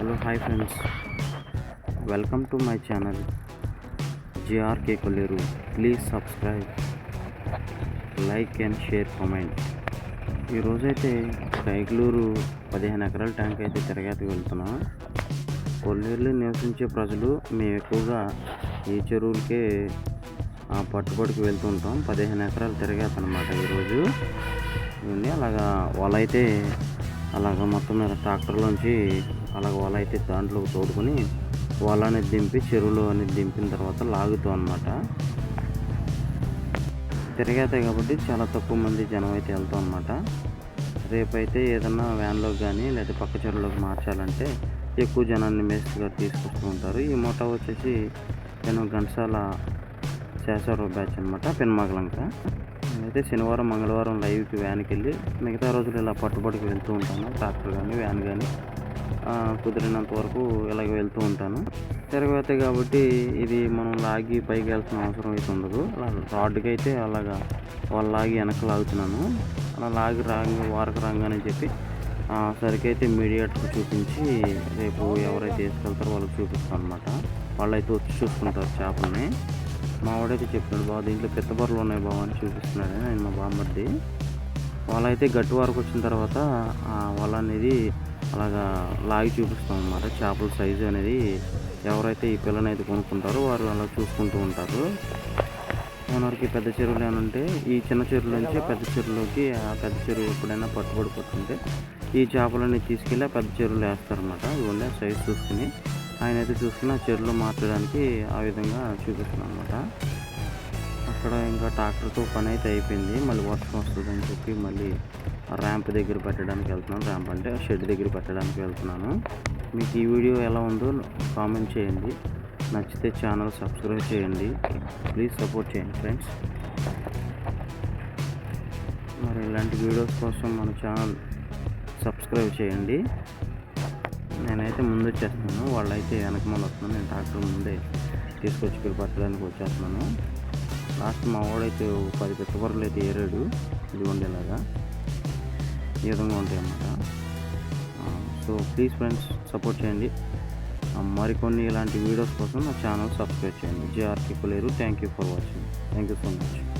Hello hi friends. Welcome to my channel GRK Kolleru. Please subscribe like and share comment. ఈరోజైతే కైకలూరు పదిహేను ఎకరాల tank అయితే తిరగేతకు వెళ్తున్నాం. కొల్లేరులో నివసించే ప్రజలు మేము ఎక్కువగా ఈ చెరువులకే ఆ, పట్టుబడికి వెళ్తుంటాం. పదిహేను ఎకరాలు తిరగేత అనమాట ఈరోజు. ఉంది అలాగా వాళ్ళైతే అలాగ మొత్తం మీద ట్రాక్టర్లోంచి అలాగ వల అయితే దాంట్లో తోడుకొని వల అనేది దింపి చెరువులో అనేది దింపిన తర్వాత లాగుతాం అనమాట తిరిగేతాయి కాబట్టి చాలా తక్కువ మంది జనం అయితే వెళ్తాం అనమాట రేపైతే ఏదన్నా వ్యాన్లోకి కానీ లేదా పక్క చెరువులోకి మార్చాలంటే ఎక్కువ జనాన్ని మేస్త్రిగా తీసుకొస్తూ ఉంటారు. ఈ మూట వచ్చేసి నేను ఘంటసాల చేసారు బ్యాచ్ అనమాట పెనుమగలంక అయితే శనివారం మంగళవారం లైవ్కి వ్యాన్కి వెళ్ళి మిగతా రోజులు ఇలా పట్టుబడికి వెళ్తూ ఉంటాను. ట్రాక్టర్ కానీ వ్యాన్ కానీ కుదిరినంత వరకు ఇలాగ వెళ్తూ ఉంటాను. తిరగవేత కాబట్టి ఇది మనం లాగి పైకి వెళ్ళాల్సిన అవసరం అయితే ఉండదు. అలా రాడ్కి అయితే అలాగా వాళ్ళు లాగి వెనక లాగుతున్నాను. అలా లాగి రాంగ వారకు రాగానే చెప్పి సరికైతే మీడియేటర్ చూపించి రేపు ఎవరైతే వేసుకెళ్తారో వాళ్ళకి చూపిస్తాను అనమాట వాళ్ళైతే వచ్చి చూసుకుంటారు చేపల్ని. మా వాడైతే చెప్తున్నాడు బాబు దీంట్లో పెద్ద బర్రెలు ఉన్నాయి బాబు అని చూపిస్తున్నాడు ఆయన మా బామ్మర్ది. వాళ్ళైతే గట్టి వరకు వచ్చిన తర్వాత ఆ అనేది అలాగా లాగి చూపిస్తాం అన్నమాట. చేపల సైజు అనేది ఎవరైతే ఈ పిల్లని అయితే కొనుక్కుంటారో వారు అలా చూసుకుంటూ ఉంటారు. మనకి పెద్ద చెరువులు ఏమైనా ఉంటే ఈ చిన్న చెరువుల నుంచి పెద్ద చెరువులోకి ఆ పెద్ద చెరువు ఎప్పుడైనా పట్టుబడి ఈ చేపలన్నీ తీసుకెళ్ళి ఆ పెద్ద చెరువులు వేస్తారనమాట ఇవన్నీ సైజు చూసుకుని ఆయన అయితే చూసుకుని ఆ చెరువులో మార్చడానికి ఆ విధంగా చూపిస్తున్నాను అనమాట అక్కడ ఇంకా ట్రాక్టర్తో పని అయితే అయిపోయింది. మళ్ళీ వర్షం వస్తుందని చెప్పి మళ్ళీ ర్యాంప్ దగ్గర పెట్టడానికి వెళ్తున్నాను. ర్యాంప్ అంటే షెడ్ దగ్గర పెట్టడానికి వెళ్తున్నాను. మీకు ఈ వీడియో ఎలా ఉందో కామెంట్ చేయండి. నచ్చితే ఛానల్ సబ్స్క్రైబ్ చేయండి. ప్లీజ్ సపోర్ట్ చేయండి ఫ్రెండ్స్. మరి ఇలాంటి వీడియోస్ కోసం మన ఛానల్ సబ్స్క్రైబ్ చేయండి. నేనైతే ముందు వచ్చేస్తున్నాను వాళ్ళైతే వెనక ముందు వస్తున్నాను నేను ట్రాక్టర్ ముందే తీసుకొచ్చి ఇక్కడ పట్టడానికి వచ్చేస్తున్నాను. లాస్ట్ మా వాడైతే పది పెద్ద అయితే ఏరాడు. ఇది ఉండేలాగా. ఈ విధంగా ఉంటాయి అన్నమాట సో ప్లీజ్ ఫ్రెండ్స్ సపోర్ట్ చేయండి. మరికొన్ని ఇలాంటి వీడియోస్ కోసం నా ఛానల్ సబ్స్క్రైబ్ చేయండి. GRK Kolleru thank you for watching. Thank you so much.